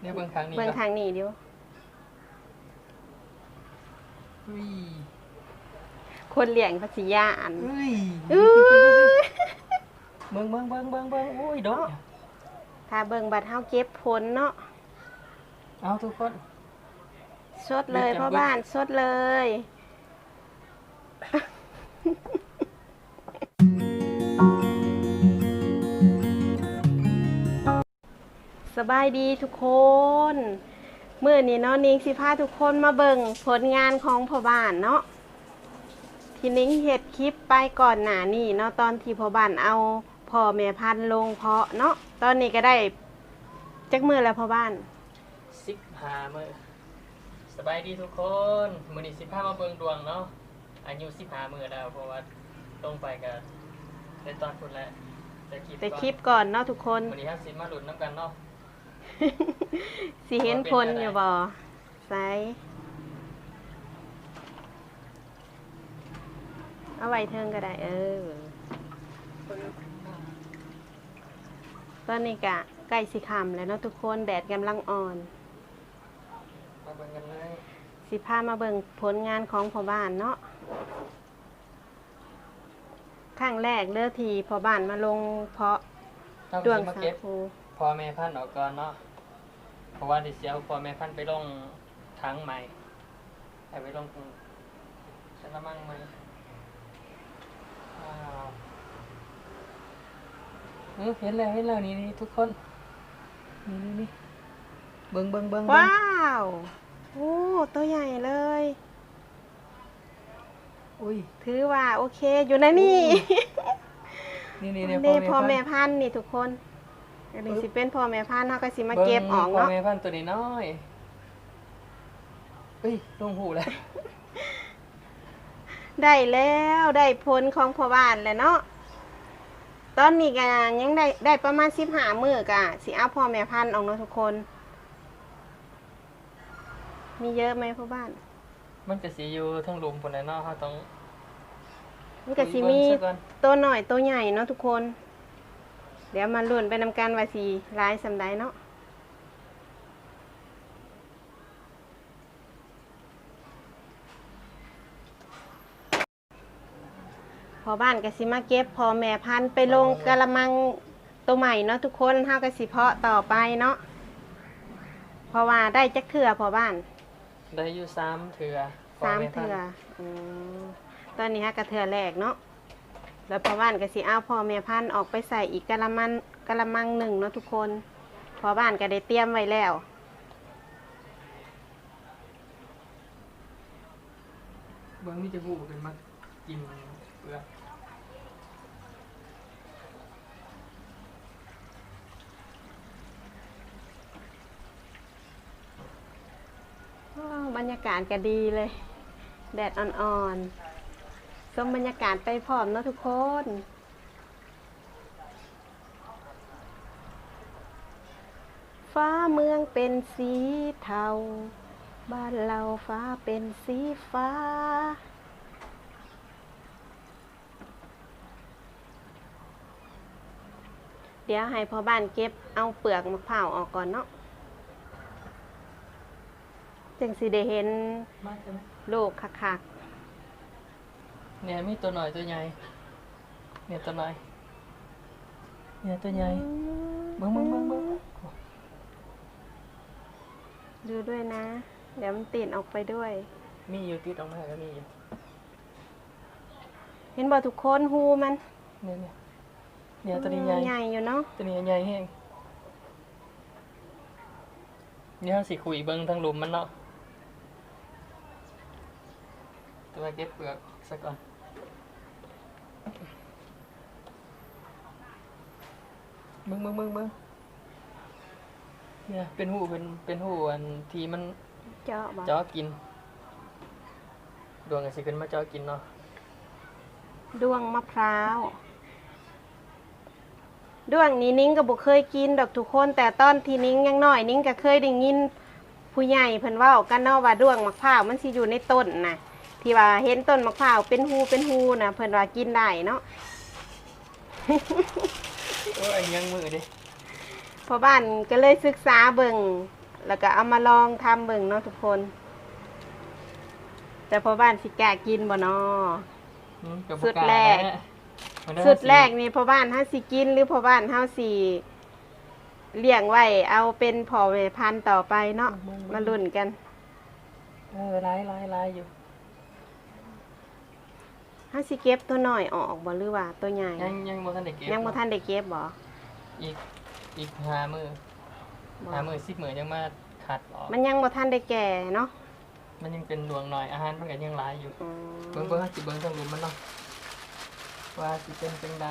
เดี๋ยวเบิ่งครั้งนี้เบิ่งก่อนทางนี้เดิวอุ้ยคนเลี้ยงภาษียาอันอุ้ยอื้อเบิ่งเบิ่งเบิ่งเบิ่งเบิ่งอุ้ยดอกถ้าเบิ่งบัดเฮาเก็บผลเนาะเอาทุกคนสดเลยเดี๋ยวจะพ่อเบิ่งบ้านสดเลย สบายดีทุกคนเมื่อนี้เนาะนิ้งสิพาทุกคนมาเบิ่งผลงานของพ่อบ้านเนาะที่นิ้งเห็ดคลิปไปก่อนหน้านี้เนาะตอนที่พ่อบ้านเอาพ่อแม่พันธุ์ลงเพาะเนาะตอนนี้ก็ได้จักมือแล้วพ่อบ้านสิบห้ามื้อสบายดีทุกคนมื้อนี้สิพามาเบิ่งดวงเนาะอายุสิบห้ามื้อแล้วเพราะว่าลงไปก็ในตอนพุ่นแหละแต่คลิปแต่ก่อนคลิปก่อนเนาะทุกคนมื้อนี้ครับสิมาลุ้นนํกันเนาะ สิเห็นพลอยู่บ่ใส่เอาไว้เทิงก็ได้ เออ ตอนนี้กะใกล้สิคำแล้วเนาะทุกคนแดดกำลังอ่อน มาเบิ่งกันเลยสิพามาเบิ่งผลงานของพ่อบ้านเนาะครั้งแรกเลือทีพ่อบ้านมาลงเพาะ ต้องดวงสิมาสาเก็บคูพ่อแม่พันธุ์ออกก่อนเนาะเพราะว่าดิเสียวพ่อแม่พันธุ์ไปลงทั้งใหม่ให้ไปลงฉันละมั่งไหมว้าวเออเห็นแล้วเห็นแล้วนี่นี่ทุกคนนี่นี่นี่เบิ้งเบิ้งเบิ้งเบิ่งว้าวโอ้ตัวใหญ่เลย อุ้ยถือว่าโอเคอยู่นะนี่ นี่นี่นี่นี่พ่อแม่พันธุ์พันธุ์นี่ทุกคนอันนี้ปึ๊บสิเป็นพ่อแม่พันธุ์เขาก็สิมาเก็บออกพ่อเนาะแม่พันธุ์ตัวนี้น้อยเฮ้ยลงหูแล้วได้แล้วได้ผลของพ่อบ้านแล้วเนาะตอนนี้ก็ยังได้ได้ประมาณสิบห้ามือกะสิเอาพ่อแม่พันธุ์ออกเนาะทุกคน มีเยอะไหมพ่อบ้าน มันจะสีอยู่ทั้งหลุมผลแล้วเนาะเขาต้อง มันก็สิมีคุยเบิ่งซะก่อนตัวหน่อยตัวใหญ่เนาะทุกคน เดี๋ยวมาลุ้นไปนำกันว่าสีลายสำไดเนาะพอบ้านก็สิมาเก็บพอแม่พันธุ์ไปลงกระมังตัวใหม่เนาะทุกคนห้าก็สิเพาะต่อไปเนาะเพราะว่าได้จักเถื่อพอบ้าน ได้อยู่สามเถื่อสามพ่แพันเถื่อธุ์อืม ตอนนี้ฮะกระเถื่อแรกเนาะแล้วพอบ้านก็สิเอาพ่อแม่พันธุ์ออกไปใส่อีกกะละมังกะละมังหนึ่งเนาะทุกคน พอบ้านก็ได้เตรียมไว้แล้วเบิ้งนี่จะพูดกันมากินเปลือกอ้าวบรรยากาศก็ดีเลย แดดอ่อนๆ ชมบรรยากาศไปพร้อมเนาะทุกคนฟ้าเมืองเป็นสีเทา บ้านเราฟ้าเป็นสีฟ้า เดี๋ยวให้พ่อบ้านเก็บเอาเปลือกมะพร้าวออกก่อนเนาะจึงสิได้เห็นมากใช่ไหมลูกคัก เนี่ยมีตัวหน่อยตัวใหญ่เนี่ยตัวหน่อยเนี่ยตัวใหญ่เบิ้งเบิ้งเบิ้งเบิ้งดูด้วยนะ เดี๋ยวมันติดออกไปด้วย มีอยู่ติดออกมาก็มีอยู่เห็นบอทุกคนหูมันเนี่ยเนี่ยเนี่ยตัวนี้ใหญ่ใหญ่อยู่เนาะตัวนี้ใหญ่แห้งเนี่ยสิคุยเบิ้งทั้งหลุมมันเนาะตัวเก็บเปลือกซะก่อน เบิ้งเบิ้งเบิ้งเบิ้งเนี่ย เป็นหูเป็นเป็นหูอันที่มันเจาะบอกเจาะกิน ดวงก็สิขึ้นมาเจาะกินเนาะดวงมะพร้าวดวงนี้นิ้งก็บ่เคยกินดอกทุกคน แต่ตอนที่นิ้งยังน้อยนิ้งก็เคยได้ยินผู้ใหญ่เพิ่นเว้ากันเนาะว่าดวงมะพร้าวมันสิอยู่ในต้นน่ะ ที่ว่าเห็นต้นมะพร้าวเป็นหูเป็นหูน่ะเพิ่นว่ากินได้เนาะ โอ้ยยังมือดิพอบ้านก็เลยศึกษาเบิ่งแล้วก็เอามาลองทำเบิ่งเนาะทุกคน แต่พอบ้านสิกล้ากินบ่เนาะอืมกับสุดบ่าแรกนะมันได้สุดแรกนี่พอบ้านเฮาสิกิน หรือพอบ้านเฮาสิเลี้ยงไว้เอาเป็นพ่อแม่พันธุ์ต่อไปเนาะมาลุ้นกัน เออลายลายลายอยู่ เฮาสิเก็บตัวน้อยออกบ่หรือว่าตัวใหญ่ ยังยังบ่ทันได้เก็บยังบ่ทันได้เก็บบ่อีกอีกหามือบ่หามือสิบมือยังมาขัดออกมันยังบ่ทันได้แก่เนาะมันยังเป็นดวงหน่อยอาหารมันก็ยังหลายอยู่อืมเบิ่งเบิ่งสิเบิ่งทางลุมมันเนาะว่าสิเป็นจังได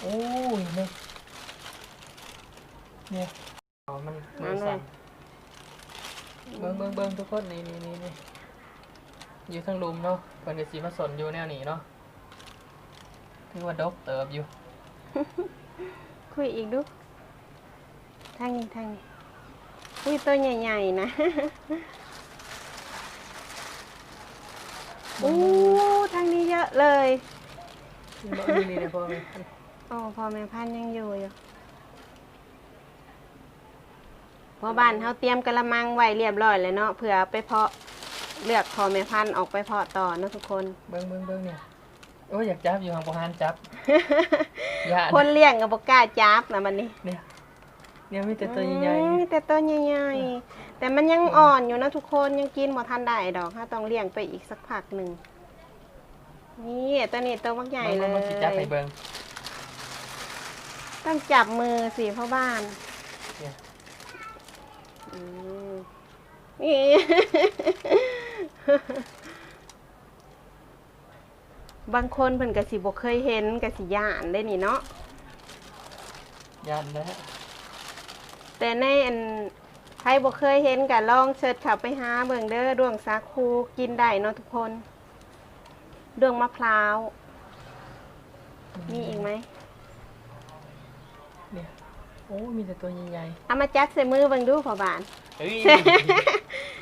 โอ้ยเนี่ยเนี่ยอ๋อมันมือสั่นเบิ่งเบิ่งเบิ่งทุกคนนี่นี่นี่นี่ อยู่ทางลุมเนาะเพิ่นก็สิมาสนอยู่แนวนี้เนาะถือว่าดกเติบอยู่ คุยอีกดู ทางนี้ทางนี้อุ้ยตัวใหญ่ๆนะ อู้ทางนี้เยอะเลยนี่นี่นี่พ่อแม่โอ้พอแม่พันธุ์ยังอยู่อยู่พอบ้านเขาเตรียมกระมังไว้เรียบร้อยเลยเนาะเผื่อเอาไปเพาะ เลือกพอแม่พันธุ์ออกไปเพาะต่อเนาะทุกคน เบิ่งเบิ่งเบิ่งเนี่ยโอ้ยอยากจับอยู่ห่างบ่หันจับย่านคนเลี้ยงกับบกล้าจับนะมันนี่เนี่ยเนี่ยมีแต่ตัวใหญ่อืมแต่ตัวใหญ่ๆ แต่มันยังอ่อนอยู่นะทุกคนยังกินบ่ทันได้ดอกถ้าต้องเลี้ยงไปอีกสักพักหนึ่งนี่ตัวนี้ตัวมักๆใหญ่บิ่งเลบิ่งบิ่งสิจับให้ยเบิ่งต้องจับมือสิพ่อบ้านเนี่ย อืมนี่ บางคนเพิ่นก็สิบ่เคยเห็นก็สิย่านได้นี่เนาะย่านแล้วแต่ในอันใครบ่เคยเห็นก็ลองเสิร์ชเข้าไปหาเบิ่งเด้อดวงสาคูกินได้เนาะทุกคนดวงมะพร้าว มีอีกไหมเนี่ยโอ้มีแต่ตัวใหญ่เอามาจัดใส่มือเบิ่งดูพ่อบาน ๆเฮ้ย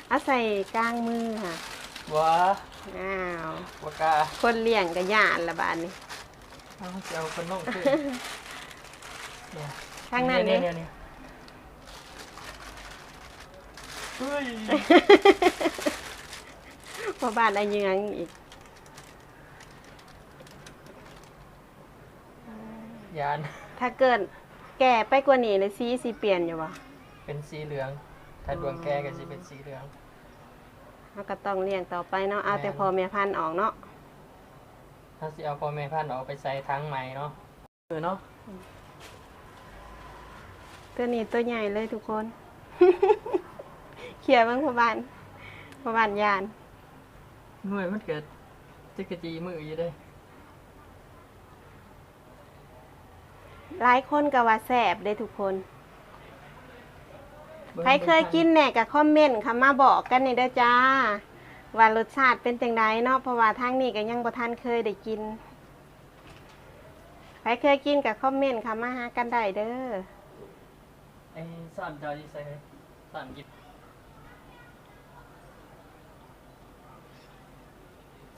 เอาใส่กลางมือค่ะ ว้าอ้าวบ่กล้าคนเลี้ยงก็ย่านละบาดนี้เอาสิเอาคนน้องขึ้นเนี่ยข้างนั้นเนี่เนี่ยเนี่ยเนี่ยเฮ้ยพ่อบ้านอายืงอีกยาน ถ้าเกิดแก่ไปกว่านี้เลยสีสีเปลี่ยนอยู่วะเป็นสีเหลือง ถ้าดวงแก้ก็สิเป็นสีเหลือง เราก็ต้องเลี้ยงต่อไปเนาะเอาแต่แม่นพอแม่พันธุ์ออกเนาะถ้าสิเอาพ่อแม่พันธุ์ออกไปใส่ทั้งใหม่เนาะเออเนาะตัวนี้ตัวใหญ่เลยทุกคน เขี่ยเบ้างพ่อบ้านพ่อบ้านยานหน่วยมันเกิดจิกกะจีมืออยู่เด้หลายคนก็ว่าแสบเด้ทุกคนบิ่ง ใครเคยกินแหน่กับคอมเมนต์คำมาบอกกันนี่เด้อจ้า ว่ารสชาติเป็นจังไดเนาะเพราะว่าทางนี้ก็ยังบ่ทันเคยได้กินใครเคยกินกับคอมเมนต์คำมาหากันได้เด้อไอ้สอนจอที่ใส่สอนหยิบ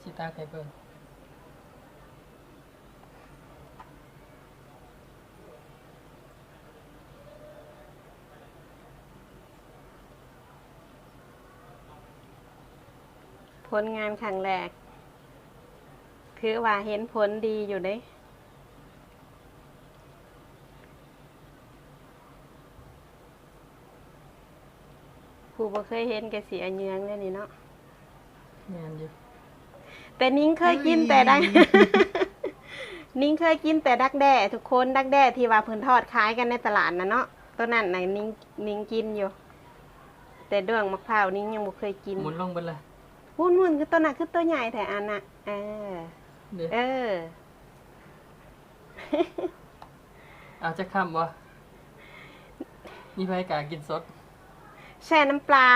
ชิตาไคเบิล ผลงานครั้งแรก คือว่าเห็นผลดีอยู่เด้ผู้บ่เคยเห็นแกสีอันเยืองเลยนี่เนาะแม่นอยู่แต่นิ้งเคยกินแต่ดัก นิ้งเคยกินแต่ดักแด้ทุกคนดักแด้ที่ว่าเพิ่นทอดขายกันในตลาดนะเนาะตัวนั้นน่ะนิ้งนิ้งกินอยู่ แต่ดวงมะพร้าวนิ้งยังบ่เคยกินหมุนลงไปเลย วุ่นวุ่นคือตัวน่ะคือตัวใหญ่แต่อันน่ะเออเดี๋ยวเออเอาจะคำวะมีไผกล้ากินสดแช่น้ำปลา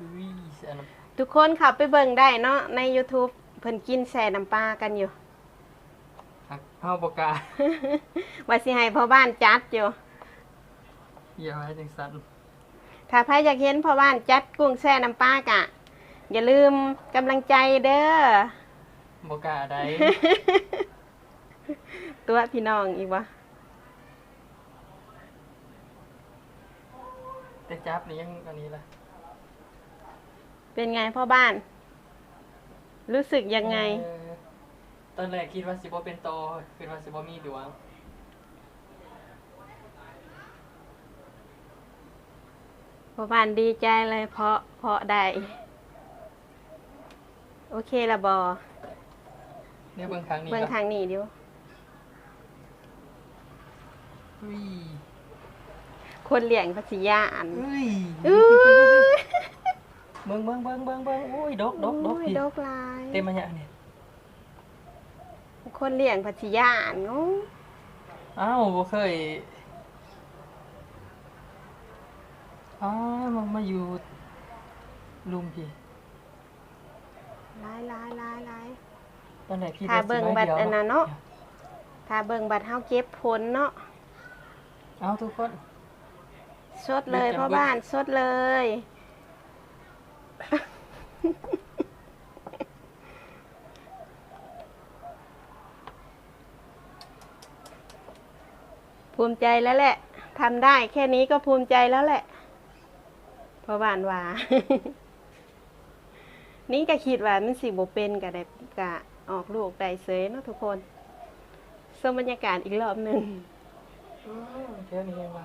อุ้ยเสียน้ทุกคนขับไปเบิ่งได้เนาะใน YouTube เพิ่นกินแช่น้ำปลากันอยู่ำหักเฮาบ่กล้าว่าสิให้พ่อบ้านจัดอยู่ อย่าไว้จังซั่นถ้าใครอยากเห็นพ่อบ้านจัดกุ้งแช่น้ำปลากะ อย่าลืมกำลังใจเด้อบ่กล้าได้ ตัวพี่น้องอีกวะแต่จับนี่ยังอันนี้ละเป็นไงพ่อบ้าน รู้สึกยังไง เออตอนแรกคิดว่าสิบ่เป็นโตคิดว่าสิบ่มีดวงพ่อบ้านดีใจเลยเพราะเพราะได้ โอเคละบอเนี่ยเบิ่งครั้งนี้เบิ่งก่อนทางนี้ดิอุ้ยคนเลี้ยงพัทยาอันอุ้ยอื้อเบิ่งเบิ่งเบิ่งเบิ่งเบิ่งโอ้ยดกดกดกโอ้ยพี่ดกหลายเต็มมันเนี่ยเนี่ยคนเลี้ยงพัทยาอันโอ้อ้าวบ่เคยอ้าวมันมาอยู่ลุมพี่หลายหลายหลายหลายตอนแรกคิดถ้าว่าเบิ่งสิมาบัตรดียวอันนั้นเนาะถ้าเบิ่งบัตรเฮาเก็บผลเนาะเอาทุกคนสดเลยเดี๋ยวจะพ่อเบิ่งบ้านสดเลยภูมิใจแล้วแหละทำได้แค่นี้ก็ภูมิใจแล้วแหละพ่อบ้านว่า นี่ก็คิดว่ามันสิบ่เป็นก็ได้กะออกลูกได้เสยเนาะทุกคนสมบรรยากาศอีกรอบหนึ่งอืมเท่านี้ยังไง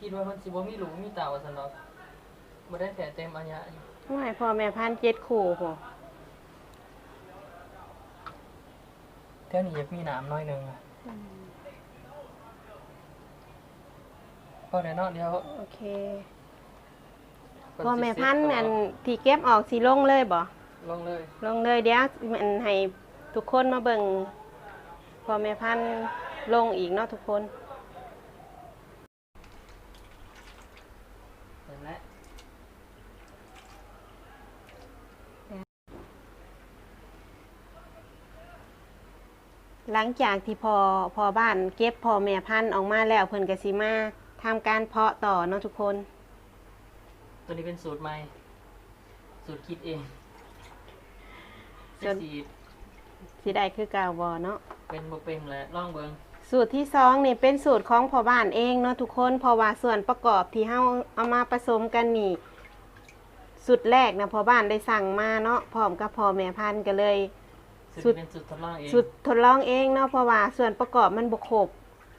คิดว่ามันสิบ่มีหลุมมีเต่าซั่นดอกบ่ได้แผลเต็มอันยะอยู่ว่าให้พ่อแม่พันธุ์เจ็ดคู่พอเท่านี้อยากมีน้ำน้อยหนึงอะพอได้เนาะเดี๋ยวโอเค ก่นพ่อสิแม่เสร็จพันธุ์ก็อันที่เก็บออกสีลงเลยบ่ลงเลยลงเลยเดี๋ยวมันให้ทุกคนมาเบิ่งพ่อแม่พันธุ์ลงอีกเนาะทุกคนเห็นแล้วหลังจากที่พอพอบ้านเก็บพ่อแม่พันธุ์ออกมาแล้วเพิ่นก็สิมาทำการเพาะต่อเนาะทุกคน ตัวนี้เป็นสูตรใหม่ สูตรคิดเองส่วนสีสิได้คือเก่าบ่เนาะเป็นบ่เป็นแหละลองเบิ่งสูตรที่สองนี่เป็นสูตรของพ่อบ้านเองเนาะทุกคนเพราะว่าส่วนประกอบที่เฮาเอามาผสมกันนี่สูตรแรกนะพ่อบ้านได้สั่งมาเนาะพร้อมกับพ่อแม่พันธุ์ก็เลย สูสูตตรรเป็นสูตรทดลองเองสูตรทดลองเองเนาะเพราะว่าส่วนประกอบมันบกครบ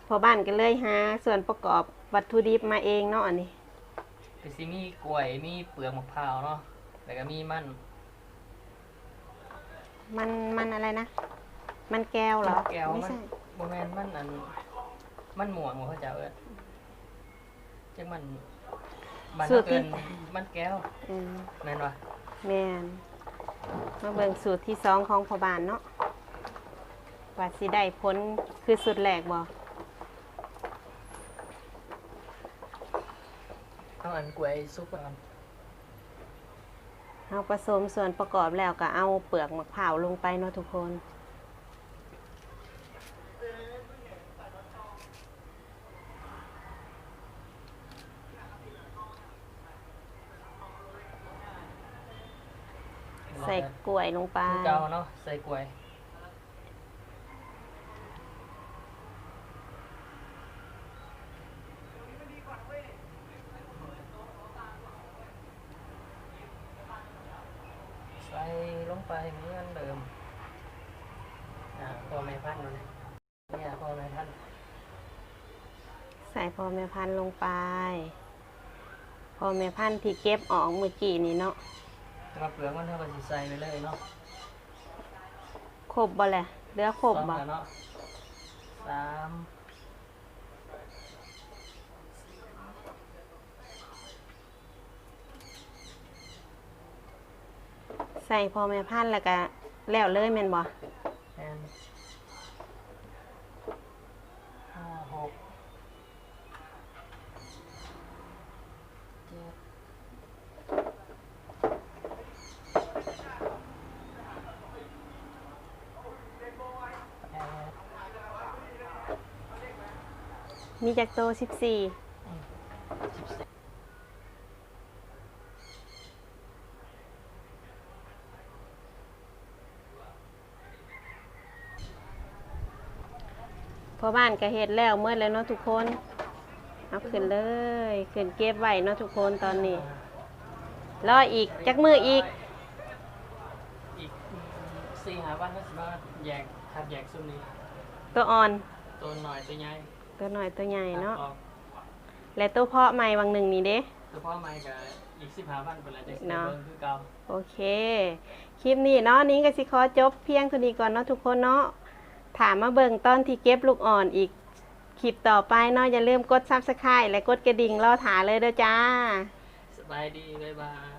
พ่อบ้านก็เลยหาส่วนประกอบวัตถุดิบมาเองเนาะอันนี้ คือสิมีกล้วยมีเปลือกมะพร้าวเนาะแล้วก็มีมันมันมันอะไรนะ มันแก้วเหรอแก้วไม่มันใช่บ่แม่นมันอันมันม่วงบ่เขาเจ้าเอิ้นจังมันมันสูตรที่เอิ้นมันแก้วอืมแม่นบ่แมนมาเบิ่งสูตรที่สองของพ่อบ้านเนาะว่าสิได้ผลคือสูตรแรกบ่ เอาอันกล้วยซุปอันเอาผสมส่วนประกอบแล้วก็เอาเปลือกมะพร้าวลงไปเนาะทุกคน ใส่กล้วยลงไปคือเก่าเนาะใส่กล้วย ใส่ลงไป เหมือนเดิมอ่าพอแม่พันธุ์นั่นแหละเนี่ยพอแม่พันธุ์ใส่พอแม่พันธุ์ลงไป พอแม่พันธุ์ที่เก็บออกเมื่อกี้นี่เนาะแต่ว่าเปลือกมันเท่ากับสิใส่ไปเลยเนาะครบบ่แหละเหลือครบสองบ่แล้วเนาะสาม ใส่พอแม่พันธุ์แล้วก็แล้วเลยแม่นบ่แอนห้าหกเจ็ดแปดมีจักโต14 พอบ้านก็เฮ็ดแล้วเมื่อแล้วเนาะทุกคน เอาขึ้นเลยขึ้นเก็บไว้เนาะทุกคนตอนนี้ รออีกจักมืออีกอีกสี่หาวันก็สิมาแยกทับแยกซุ่มนี้ตัวอ่อนตัวหน่อยตัวใหญ่ตัวหน่อยตัวใหญ่เนาะตัดออกและตัวเพาะใหม่วังหนึ่งนี่เด้ ตัวพ่อไม้กับอีกสิบหาวันเป็นไรจะเนาะเบิ่งคือเก่า โอเค คลิปนี้เนาะนิ้งก็สิขอจบเพียงเท่านี้ก่อนเนาะทุกคนเนาะ ถามมาเบิ่งต้นที่เก็บลูกอ่อนอีกคลิปต่อไปเนาะอย่าลืมกดซับสไครต์และกดกระดิ่งรอถาเลยเด้อจ้า สบายดี บ๊ายบาย